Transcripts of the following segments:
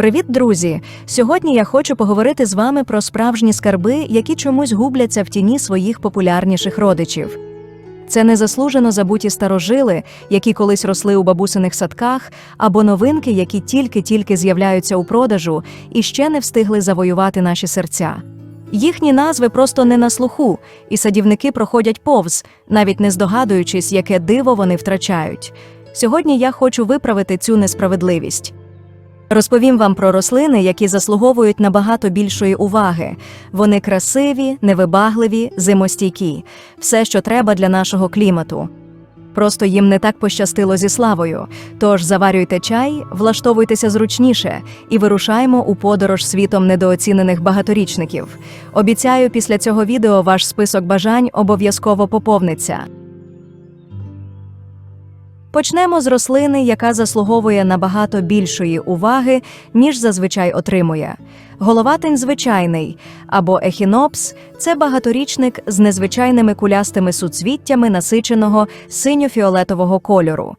Привіт, друзі! Сьогодні я хочу поговорити з вами про справжні скарби, які чомусь губляться в тіні своїх популярніших родичів. Це незаслужено забуті старожили, які колись росли у бабусиних садках, або новинки, які тільки-тільки з'являються у продажу і ще не встигли завоювати наші серця. Їхні назви просто не на слуху, і садівники проходять повз, навіть не здогадуючись, яке диво вони втрачають. Сьогодні я хочу виправити цю несправедливість. Розповім вам про рослини, які заслуговують набагато більшої уваги. Вони красиві, невибагливі, зимостійкі, все, що треба для нашого клімату. Просто їм не так пощастило зі славою. Тож заварюйте чай, влаштовуйтеся зручніше і вирушаємо у подорож світом недооцінених багаторічників. Обіцяю, після цього відео ваш список бажань обов'язково поповниться. Почнемо з рослини, яка заслуговує набагато більшої уваги, ніж зазвичай отримує. Головатень звичайний або ехінопс це багаторічник з незвичайними кулястими суцвіттями насиченого синьо-фіолетового кольору.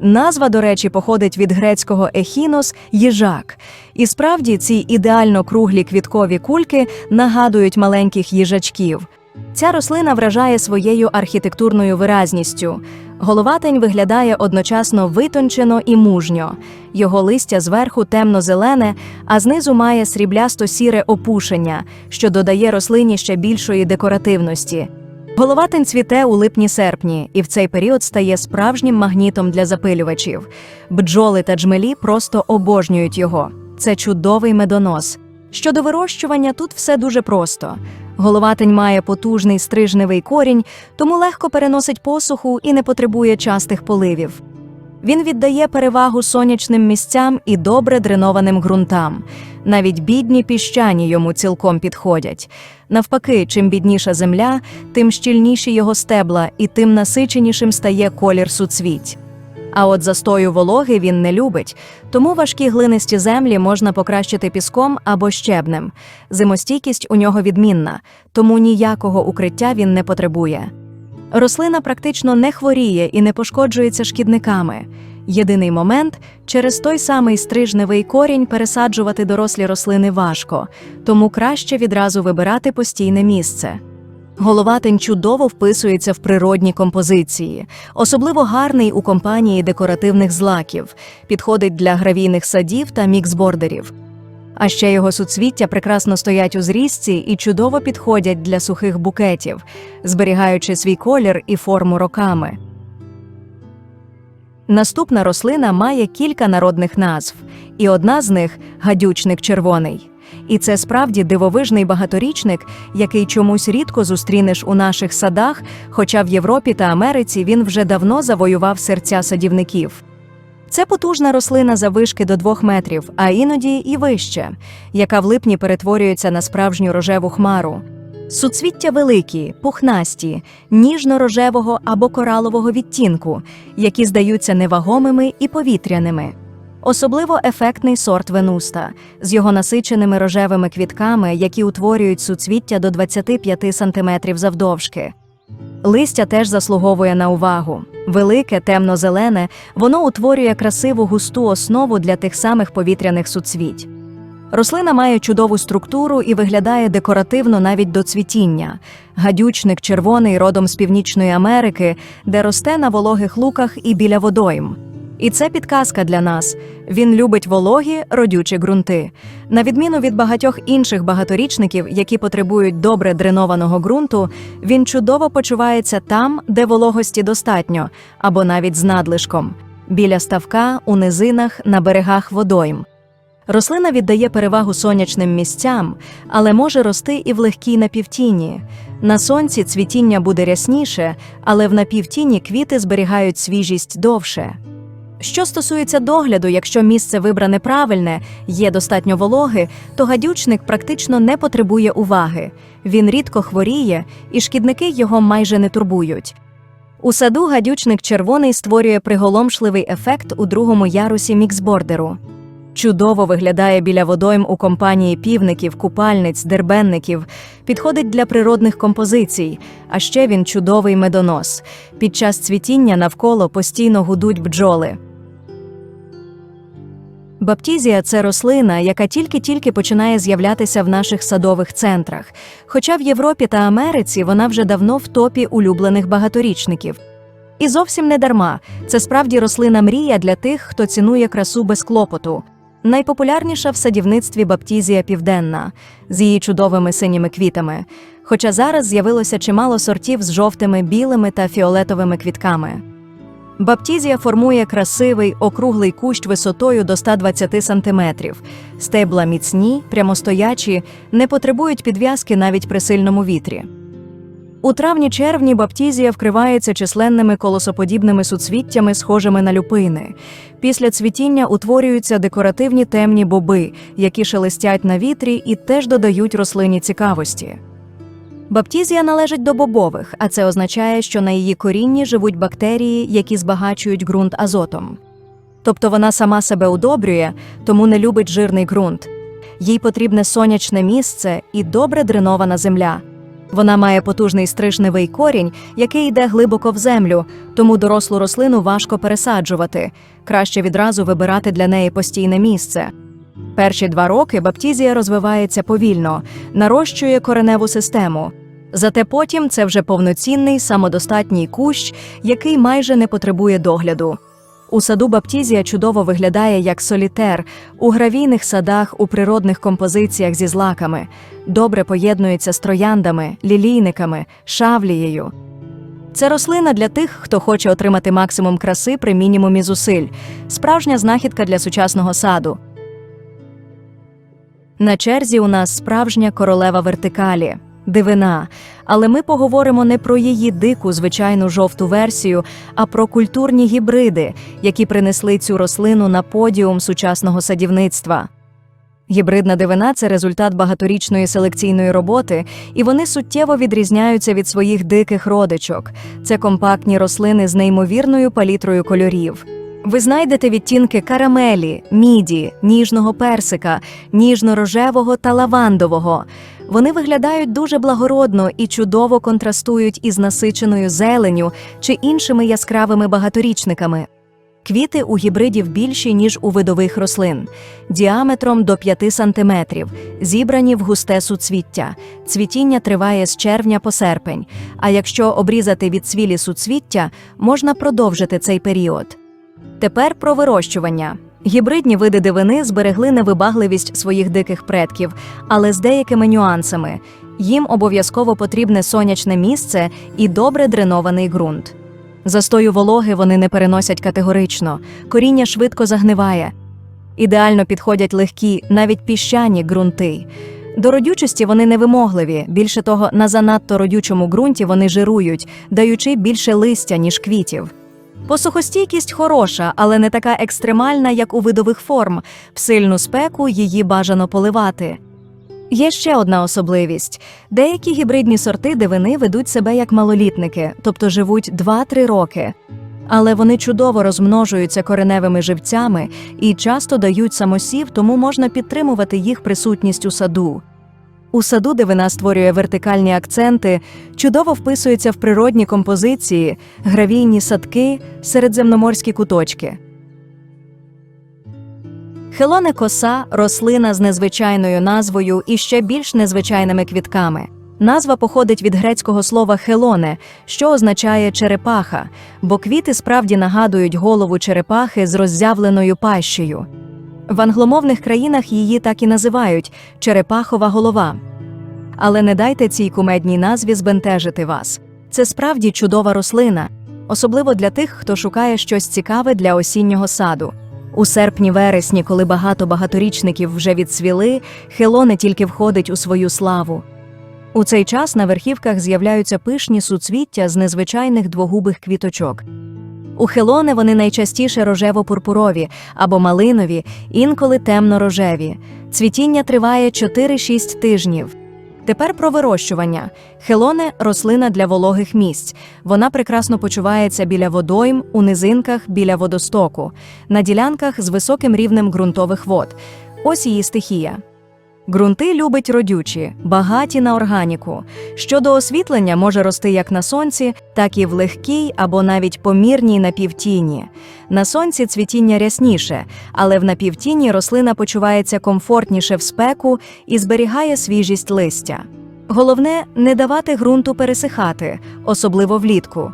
Назва, до речі, походить від грецького ехінос їжак. І справді ці ідеально круглі квіткові кульки нагадують маленьких їжачків. Ця рослина вражає своєю архітектурною виразністю. Головатень виглядає одночасно витончено і мужньо. Його листя зверху темно-зелене, а знизу має сріблясто-сіре опушення, що додає рослині ще більшої декоративності. Головатень цвіте у липні-серпні, і в цей період стає справжнім магнітом для запилювачів. Бджоли та джмелі просто обожнюють його. Це чудовий медонос. Щодо вирощування, тут все дуже просто. Головатень має потужний стрижневий корінь, тому легко переносить посуху і не потребує частих поливів. Він віддає перевагу сонячним місцям і добре дренованим ґрунтам. Навіть бідні піщані йому цілком підходять. Навпаки, чим бідніша земля, тим щільніші його стебла і тим насиченішим стає колір суцвіть. А от застою вологи він не любить, тому важкі глинисті землі можна покращити піском або щебнем. Зимостійкість у нього відмінна, тому ніякого укриття він не потребує. Рослина практично не хворіє і не пошкоджується шкідниками. Єдиний момент через той самий стрижневий корінь пересаджувати дорослі рослини важко, тому краще відразу вибирати постійне місце. Головатень чудово вписується в природні композиції, особливо гарний у компанії декоративних злаків, підходить для гравійних садів та міксбордерів. А ще його суцвіття прекрасно стоять у зрізці і чудово підходять для сухих букетів, зберігаючи свій колір і форму роками. Наступна рослина має кілька народних назв, і одна з них гадючник червоний. І це справді дивовижний багаторічник, який чомусь рідко зустрінеш у наших садах, хоча в Європі та Америці він вже давно завоював серця садівників. Це потужна рослина заввишки до двох метрів, а іноді і вище, яка в липні перетворюється на справжню рожеву хмару. Суцвіття великі, пухнасті, ніжно-рожевого або коралового відтінку, які здаються невагомими і повітряними. Особливо ефектний сорт венуста з його насиченими рожевими квітками, які утворюють суцвіття до 25 см завдовжки. Листя теж заслуговує на увагу. Велике, темно-зелене, воно утворює красиву густу основу для тих самих повітряних суцвіть. Рослина має чудову структуру і виглядає декоративно навіть до цвітіння. Гадючник червоний родом з Північної Америки, де росте на вологих луках і біля водойм. І це підказка для нас. Він любить вологі, родючі ґрунти. На відміну від багатьох інших багаторічників, які потребують добре дренованого ґрунту, він чудово почувається там, де вологості достатньо, або навіть з надлишком біля ставка, у низинах, на берегах водойм. Рослина віддає перевагу сонячним місцям, але може рости і в легкій напівтіні. На сонці цвітіння буде рясніше, але в напівтіні квіти зберігають свіжість довше. Що стосується догляду, якщо місце вибране правильне, є достатньо вологи, то гадючник практично не потребує уваги. Він рідко хворіє, і шкідники його майже не турбують. У саду гадючник червоний створює приголомшливий ефект у другому ярусі міксбордеру. Чудово виглядає біля водойм у компанії півників, купальниць, дербенників, підходить для природних композицій, а ще він чудовий медонос. Під час цвітіння навколо постійно гудуть бджоли. Баптізія це рослина, яка тільки-тільки починає з'являтися в наших садових центрах. Хоча в Європі та Америці вона вже давно в топі улюблених багаторічників. І зовсім не дарма. Це справді рослина мрія для тих, хто цінує красу без клопоту. Найпопулярніша в садівництві баптізія південна з її чудовими синіми квітами. Хоча зараз з'явилося чимало сортів з жовтими, білими та фіолетовими квітками. Баптізія формує красивий округлий кущ висотою до 120 см. Стебла міцні, прямостоячі, не потребують підв'язки навіть при сильному вітрі. У травні-червні баптізія вкривається численними колосоподібними суцвіттями, схожими на люпини. Після цвітіння утворюються декоративні темні боби, які шелестять на вітрі і теж додають рослині цікавості. Баптізія належить до бобових, а це означає, що на її корінні живуть бактерії, які збагачують ґрунт азотом. Тобто вона сама себе удобрює, тому не любить жирний ґрунт. Їй потрібне сонячне місце і добре дренована земля. Вона має потужний стрижневий корінь, який йде глибоко в землю, тому дорослу рослину важко пересаджувати. Краще відразу вибирати для неї постійне місце. Перші два роки баптізія розвивається повільно, нарощує кореневу систему. Зате потім це вже повноцінний самодостатній кущ, який майже не потребує догляду. У саду баптізія чудово виглядає як солітер у гравійних садах у природних композиціях зі злаками, добре поєднується з трояндами, лілійниками, шавлією. Це рослина для тих, хто хоче отримати максимум краси при мінімумі зусиль, справжня знахідка для сучасного саду. На черзі у нас справжня королева вертикалі дивина. Але ми поговоримо не про її дику звичайну жовту версію, а про культурні гібриди, які принесли цю рослину на подіум сучасного садівництва. Гібридна дивина це результат багаторічної селекційної роботи, і вони суттєво відрізняються від своїх диких родичок. Це компактні рослини з неймовірною палітрою кольорів. Ви знайдете відтінки карамелі, міді, ніжного персика, ніжно-рожевого та лавандового. Вони виглядають дуже благородно і чудово контрастують із насиченою зеленю чи іншими яскравими багаторічниками. Квіти у гібридів більші, ніж у видових рослин, діаметром до 5 см, зібрані в густе суцвіття. Цвітіння триває з червня по серпень, а якщо обрізати від цвілі суцвіття, можна продовжити цей період. Тепер про вирощування. Гібридні види дивини зберегли невибагливість своїх диких предків, але з деякими нюансами. Їм обов'язково потрібне сонячне місце і добре дренований ґрунт. Застою вологи вони не переносять категорично, коріння швидко загниває. Ідеально підходять легкі, навіть піщані ґрунти. До родючості вони невимогливі, більше того, на занадто родючому ґрунті вони жирують, даючи більше листя, ніж квітів. Посухостійкість хороша, але не така екстремальна, як у видових форм. В сильну спеку її бажано поливати. Є ще одна особливість: деякі гібридні сорти дивини ведуть себе як малолітники, тобто живуть 2-3 роки. Але вони чудово розмножуються кореневими живцями і часто дають самосів, тому можна підтримувати їх присутність у саду. У саду, де вина створює вертикальні акценти, чудово вписується в природні композиції, гравійні садки, середземноморські куточки. Хелоне коса рослина з незвичайною назвою і ще більш незвичайними квітками. Назва походить від грецького слова хелоне, що означає черепаха, бо квіти справді нагадують голову черепахи з роззявленою пащею. В англомовних країнах її так і називають черепахова голова. Але не дайте цій кумедній назві збентежити вас. Це справді чудова рослина, особливо для тих, хто шукає щось цікаве для осіннього саду. У серпні-вересні, коли багато багаторічників вже відсвіли, хелоне тільки входить у свою славу. У цей час на верхівках з'являються пишні суцвіття з незвичайних двогубих квіточок. У хелоне вони найчастіше рожево-пурпурові або малинові, інколи темно-рожеві. Цвітіння триває 4-6 тижнів. Тепер про вирощування. Хелоне рослина для вологих місць. Вона прекрасно почувається біля водойм, у низинках біля водостоку, на ділянках з високим рівнем ґрунтових вод. Ось її стихія. Ґрунти любить родючі, багаті на органіку. Щодо освітлення може рости як на сонці, так і в легкій або навіть помірній напівтіні. На сонці цвітіння рясніше, але в напівтіні рослина почувається комфортніше в спеку і зберігає свіжість листя. Головне не давати ґрунту пересихати, особливо влітку.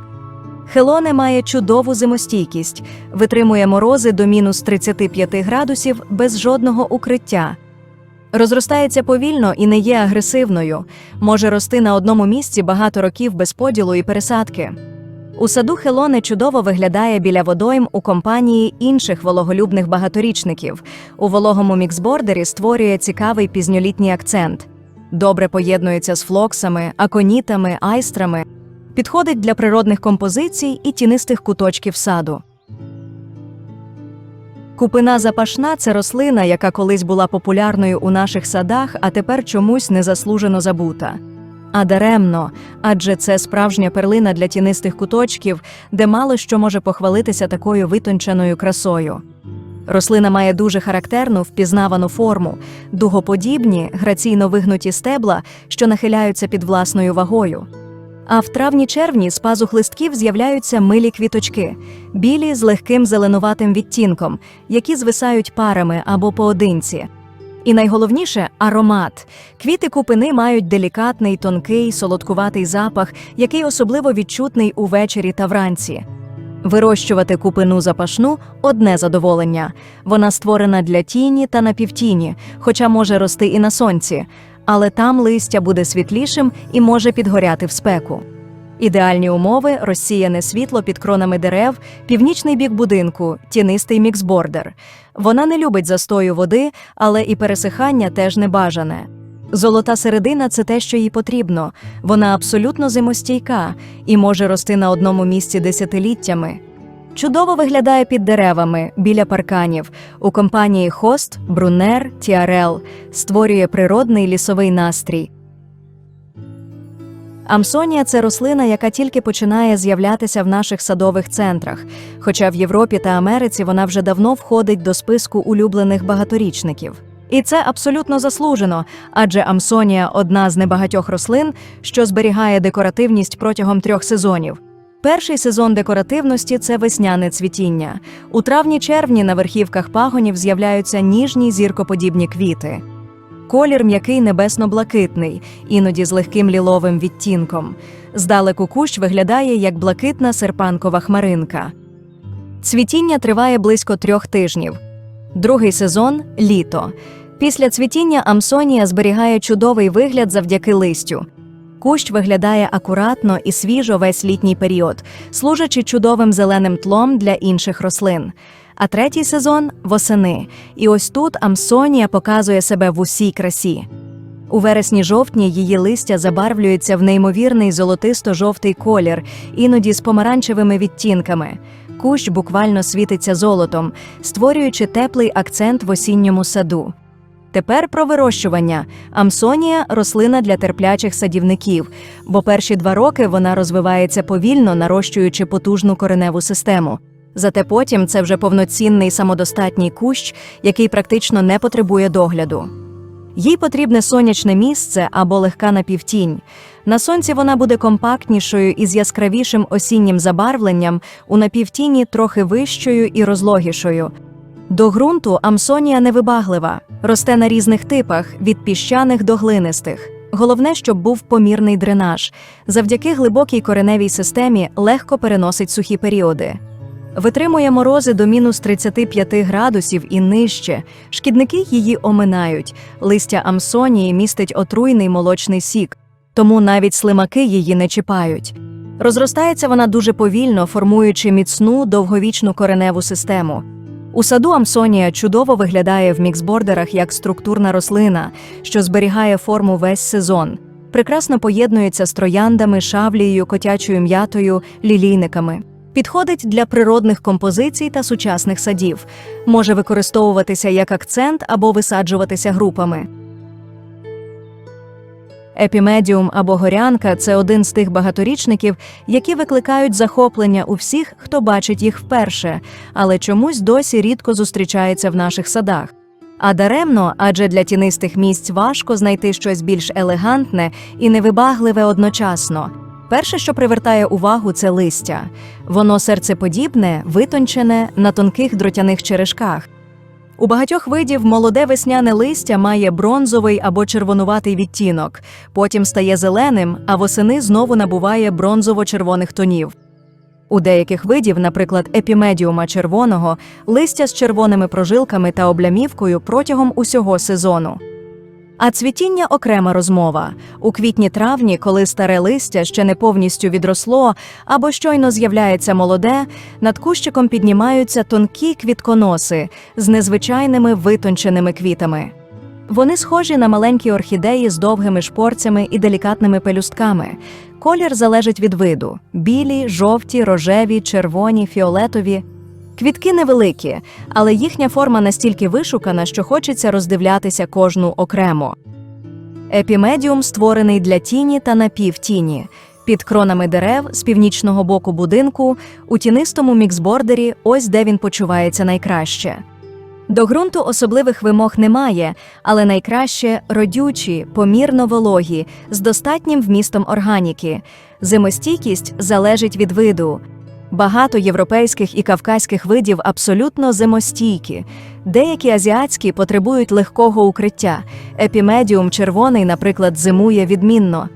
Хелоне має чудову зимостійкість, витримує морози до мінус 35 градусів без жодного укриття. Розростається повільно і не є агресивною, може рости на одному місці багато років без поділу і пересадки. У саду Хелоне чудово виглядає біля водойм у компанії інших вологолюбних багаторічників. У вологому міксбордері створює цікавий пізньолітній акцент. Добре поєднується з флоксами, аконітами, айстрами, підходить для природних композицій і тінистих куточків саду. Купина запашна це рослина, яка колись була популярною у наших садах, а тепер чомусь незаслужено забута. А даремно, адже це справжня перлина для тінистих куточків, де мало що може похвалитися такою витонченою красою. Рослина має дуже характерну впізнавану форму, дугоподібні, граційно вигнуті стебла, що нахиляються під власною вагою. А в травні-червні з пазух листків з'являються милі квіточки, білі з легким зеленуватим відтінком, які звисають парами або поодинці. І найголовніше аромат. Квіти купини мають делікатний, тонкий, солодкуватий запах, який особливо відчутний увечері та вранці. Вирощувати купину запашну одне задоволення. Вона створена для тіні та напівтіні, хоча може рости і на сонці, але там листя буде світлішим і може підгоряти в спеку. Ідеальні умови розсіяне світло під кронами дерев, північний бік будинку, тінистий міксбордер. Вона не любить застою води, але і пересихання теж не бажане. Золота середина це те, що їй потрібно. Вона абсолютно зимостійка і може рости на одному місці десятиліттями. Чудово виглядає під деревами біля парканів. У компанії Хост, Брунер, Тіарел створює природний лісовий настрій. Амсонія це рослина, яка тільки починає з'являтися в наших садових центрах. Хоча в Європі та Америці вона вже давно входить до списку улюблених багаторічників. І це абсолютно заслужено, адже Амсонія одна з небагатьох рослин, що зберігає декоративність протягом трьох сезонів. Перший сезон декоративності це весняне цвітіння. У травні-червні на верхівках пагонів з'являються ніжні зіркоподібні квіти. Колір м'який небесно-блакитний, іноді з легким ліловим відтінком. Здалеку кущ виглядає як блакитна серпанкова хмаринка. Цвітіння триває близько трьох тижнів. Другий сезон літо. Після цвітіння Амсонія зберігає чудовий вигляд завдяки листю. Кущ виглядає акуратно і свіжо весь літній період, служачи чудовим зеленим тлом для інших рослин. А третій сезон восени. І ось тут Амсонія показує себе в усій красі. У вересні-жовтні її листя забарвлюється в неймовірний золотисто-жовтий колір, іноді з помаранчевими відтінками. Кущ буквально світиться золотом, створюючи теплий акцент в осінньому саду. Тепер про вирощування. Амсонія рослина для терплячих садівників, бо перші два роки вона розвивається повільно, нарощуючи потужну кореневу систему. Зате потім це вже повноцінний самодостатній кущ, який практично не потребує догляду. Їй потрібне сонячне місце або легка напівтінь. На сонці вона буде компактнішою і з яскравішим осіннім забарвленням, у напівтіні трохи вищою і розлогішою. До ґрунту Амсонія невибаглива, росте на різних типах від піщаних до глинистих. Головне, щоб був помірний дренаж. Завдяки глибокій кореневій системі легко переносить сухі періоди. Витримує морози до мінус 35 градусів і нижче. Шкідники її оминають. Листя Амсонії містить отруйний молочний сік, тому навіть слимаки її не чіпають. Розростається вона дуже повільно, формуючи міцну довговічну кореневу систему. У саду Амсонія чудово виглядає в міксбордерах як структурна рослина, що зберігає форму весь сезон. Прекрасно поєднується з трояндами, шавлією, котячою м'ятою, лілійниками. Підходить для природних композицій та сучасних садів, може використовуватися як акцент або висаджуватися групами. Епімедіум або горянка це один з тих багаторічників, які викликають захоплення у всіх, хто бачить їх вперше, але чомусь досі рідко зустрічається в наших садах. А даремно, адже для тінистих місць важко знайти щось більш елегантне і невибагливе одночасно. Перше, що привертає увагу, це листя. Воно серцеподібне, витончене на тонких дротяних черешках. У багатьох видів молоде весняне листя має бронзовий або червонуватий відтінок, потім стає зеленим, а восени знову набуває бронзово-червоних тонів. У деяких видів, наприклад, епімедіума червоного, листя з червоними прожилками та облямівкою протягом усього сезону. А цвітіння окрема розмова. У квітні-травні, коли старе листя ще не повністю відросло або щойно з'являється молоде, над кущиком піднімаються тонкі квітконоси з незвичайними витонченими квітами. Вони схожі на маленькі орхідеї з довгими шпорцями і делікатними пелюстками. Колір залежить від виду: білі, жовті, рожеві, червоні, фіолетові. Квітки невеликі, але їхня форма настільки вишукана, що хочеться роздивлятися кожну окремо. Епімедіум створений для тіні та напівтіні. Під кронами дерев з північного боку будинку, у тінистому міксбордері, ось де він почувається найкраще. До ґрунту особливих вимог немає, але найкраще родючі, помірно вологі, з достатнім вмістом органіки. Зимостійкість залежить від виду. Багато європейських і кавказьких видів абсолютно зимостійкі. Деякі азіатські потребують легкого укриття. Епімедіум червоний, наприклад, зимує відмінно.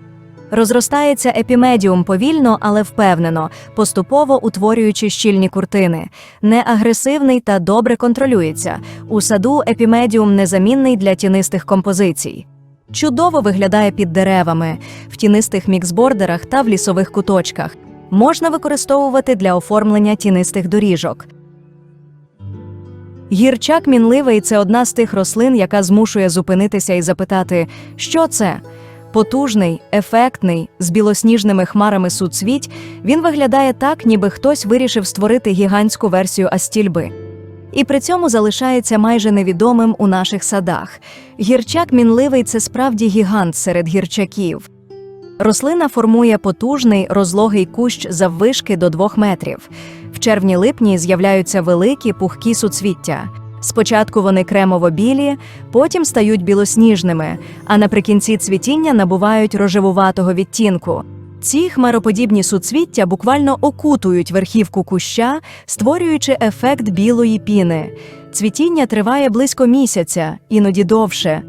Розростається епімедіум повільно, але впевнено, поступово утворюючи щільні куртини. Не агресивний та добре контролюється. У саду епімедіум незамінний для тінистих композицій. Чудово виглядає під деревами, в тінистих міксбордерах та в лісових куточках. Можна використовувати для оформлення тінистих доріжок. Гірчак мінливий це одна з тих рослин, яка змушує зупинитися і запитати, що це. Потужний, ефектний, з білосніжними хмарами суцвіть, він виглядає так, ніби хтось вирішив створити гігантську версію астільби. І при цьому залишається майже невідомим у наших садах. Гірчак мінливий це справді гігант серед гірчаків. Рослина формує потужний розлогий кущ заввишки до 2 метрів. В червні-липні з'являються великі пухкі суцвіття. Спочатку вони кремово-білі, потім стають білосніжними, а наприкінці цвітіння набувають рожевуватого відтінку. Ці хмароподібні суцвіття буквально окутують верхівку куща, створюючи ефект білої піни. Цвітіння триває близько місяця, іноді довше.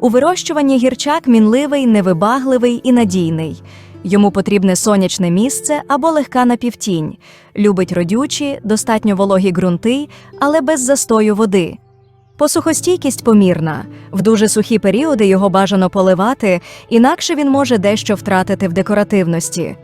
У вирощуванні гірчак мінливий, невибагливий і надійний. Йому потрібне сонячне місце або легка напівтінь. Любить родючі, достатньо вологі ґрунти, але без застою води. Посухостійкість помірна. В дуже сухі періоди його бажано поливати, інакше він може дещо втратити в декоративності.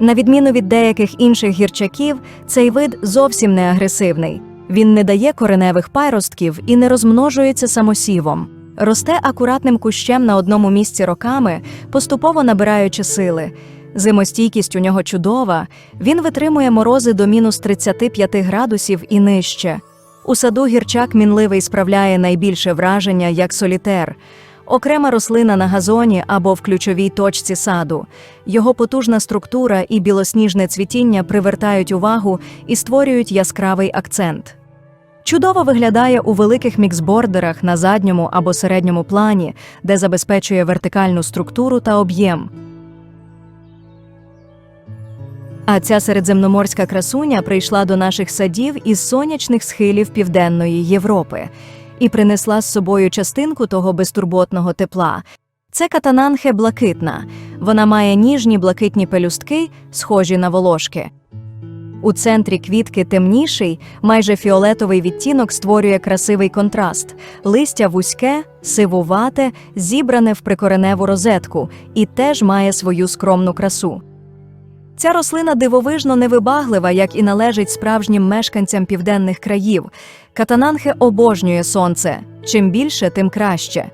На відміну від деяких інших гірчаків, цей вид зовсім не агресивний. Він не дає кореневих паростків і не розмножується самосівом. Росте акуратним кущем на одному місці роками, поступово набираючи сили. Зимостійкість у нього чудова, він витримує морози до мінус 35 градусів і нижче. У саду гірчак мінливий справляє найбільше враження як солітер. Окрема рослина на газоні або в ключовій точці саду. Його потужна структура і білосніжне цвітіння привертають увагу і створюють яскравий акцент. Чудово виглядає у великих міксбордерах на задньому або середньому плані, де забезпечує вертикальну структуру та об'єм. А ця середземноморська красуня прийшла до наших садів із сонячних схилів Південної Європи і принесла з собою частинку того безтурботного тепла. Це катананхе блакитна. Вона має ніжні блакитні пелюстки, схожі на волошки. У центрі квітки темніший, майже фіолетовий відтінок створює красивий контраст. Листя вузьке, сивувате, зібране в прикореневу розетку і теж має свою скромну красу. Ця рослина дивовижно невибаглива, як і належить справжнім мешканцям південних країв. Катананхе обожнює сонце. Чим більше, тим краще.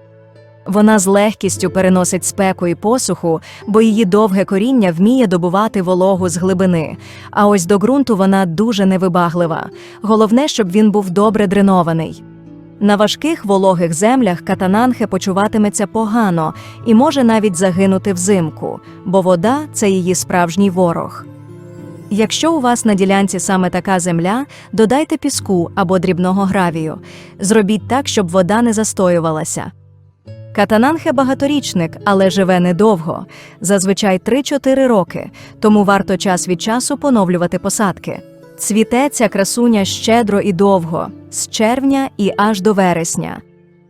Вона з легкістю переносить спеку і посуху, бо її довге коріння вміє добувати вологу з глибини. А ось до ґрунту вона дуже невибаглива. Головне, щоб він був добре дренований. На важких вологих землях катананхе почуватиметься погано і може навіть загинути взимку, бо вода це її справжній ворог. Якщо у вас на ділянці саме така земля, додайте піску або дрібного гравію. Зробіть так, щоб вода не застоювалася. Катананхе багаторічник, але живе недовго, зазвичай 3-4 роки, тому варто час від часу поновлювати посадки. Цвіте ця красуня щедро і довго, з червня і аж до вересня.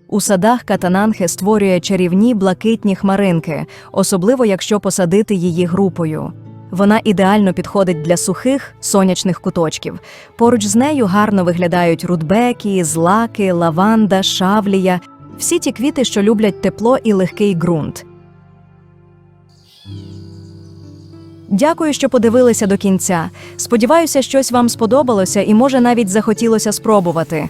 У садах катананхе створює чарівні блакитні хмаринки, особливо якщо посадити її групою. Вона ідеально підходить для сухих сонячних куточків. Поруч з нею гарно виглядають рудбеки, злаки, лаванда, шавлія всі ті квіти, що люблять тепло і легкий ґрунт. Дякую, що подивилися до кінця. Сподіваюся, щось вам сподобалося і може навіть захотілося спробувати.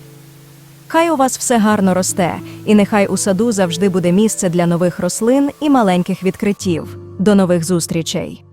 Хай у вас все гарно росте, і нехай у саду завжди буде місце для нових рослин і маленьких відкриттів. До нових зустрічей!